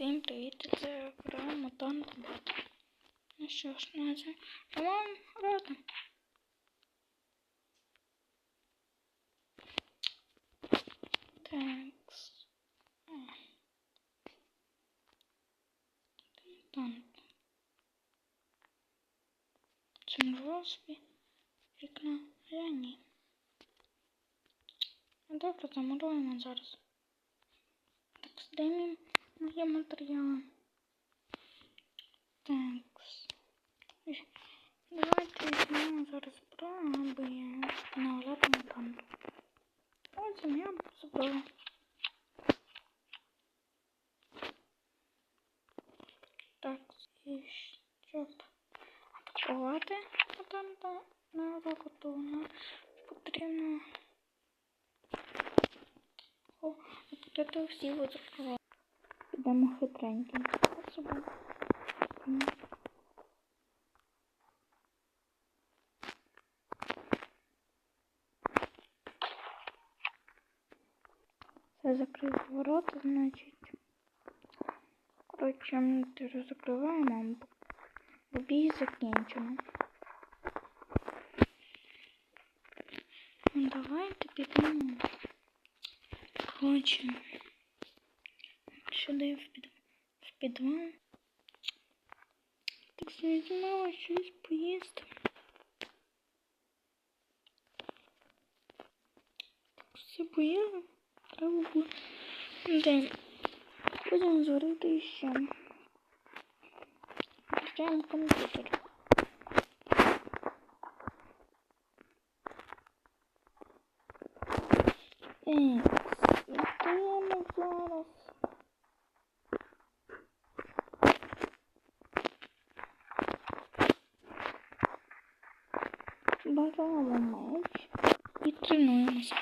Всім привіт, це гра Мутант Бот. Ну що ж, на це я вам рада. Такс. А. Мутант. Це можливо собі вікна, а я ні. Ну, Добре, замуруємо зараз. Так, здаємо мої матеріали. Такс. Давайте візьмемо зараз зброю, аби наваляти мутанту. Потім я зброю. Так, і щоб атакувати мутанта на роботу, вона потрібно О, от это всі вот закривати. Підемо хитреньким способом. М. Все закрив ворота, значить. Коротше, ми теж закриваємо, бо бій закінчено. Ну, давайте підемо. Коротше, сюди в, під... в підвал. Так візьмемо щось поїсти. Так, все поїли. Треба було день. Будемо зварити ще. Включаємо комп'ютер. Так, готуємо зараз. Bakalım E oyunumuzu.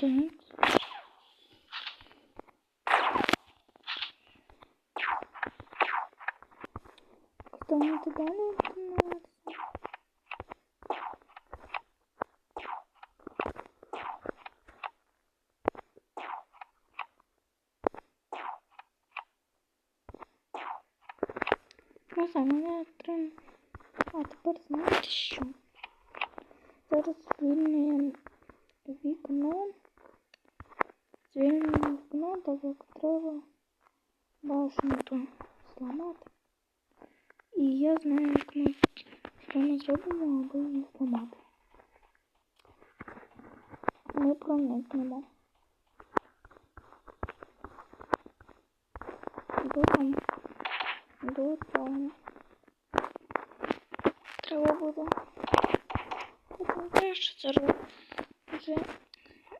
Thank Так. Станете далі тренуватися? Ну, саме трен... А тепер знаєте що? Зараз звільнюємо вікно. Звільнюємо вікно, так як треба башню ту зламати. І я знаю, як ми що ми зробимо, аби її зламати. Ми проникнемо. До там. До того. Треба буде. Потім те, що це робить. Вже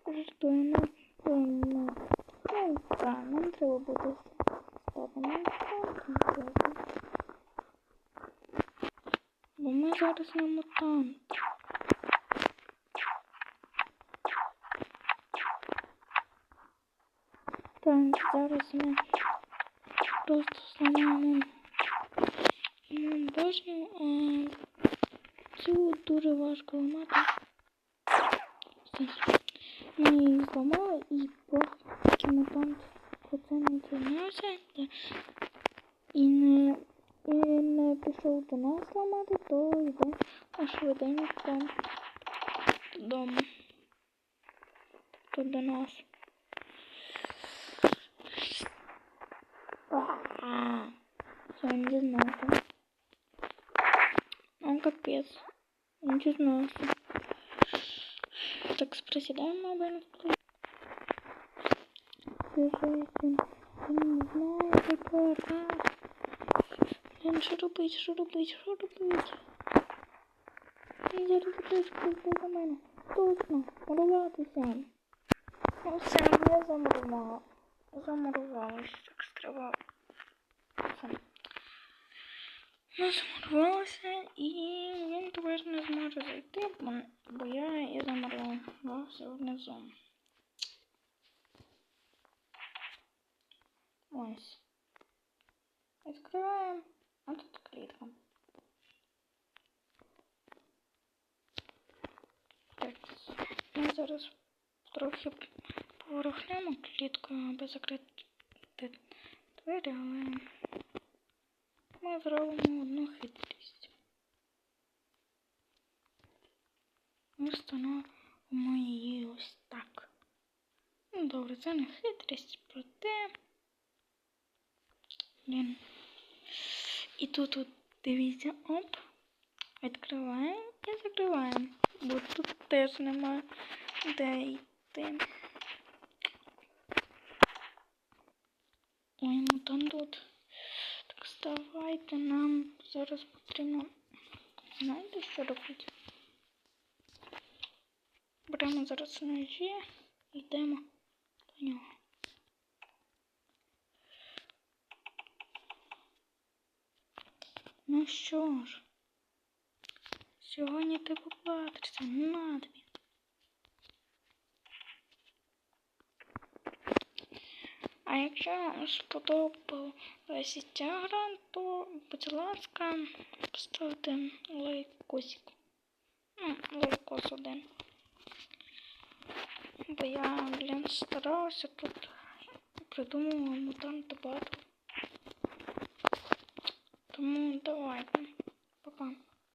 жартуємо. Ну, так, нам треба буде стати нам так, Бо ми зараз на мутант. Так, зараз ми просто зламаємо ну, башню, а цю дуже важко ламати. Все. Ми її зламали і поки мутант про це не дізнався і не, і не пішов до нас ламати, то йде швиденько додому. Тут до нас. Все, він дізнався. Он капец. Он дізнався. Так, присідаємо мобильну стрічку. Свіжий він не знає тепер. Блін, що робить, що робить, що робить? Я рубиточку за мене. Точно, муруватися. Ну все, я замурувала. Замурувалася, так стривала. Ну, замурувалася і він тепер не зможе зайти, бо я і замурувалася внизу. Ось. тут клітка. Так, ми зараз трохи поворухнемо кліткою, аби закрити двері, але ми зробимо одну хитрість. Ми встановимо її ось так. Ну, добре, це не хитрість, проте. Блін. І тут, от, дивіться, оп. Відкриваємо і закриваємо. Бо тут теж немає де йти. Ой, ну там тут. Так вставайте, нам зараз потрібно. Знаєте, що робити? Беремо зараз ножі і йдемо до нього. Ну що ж, сьогодні ти поплатишся, на тобі. А якщо вам сподобалася ця гра, то, будь ласка, поставте лайкосик. Ну, лайкос один. Бо я, блін, старалася тут придумала мутанта багато. Тому давайте. Пока.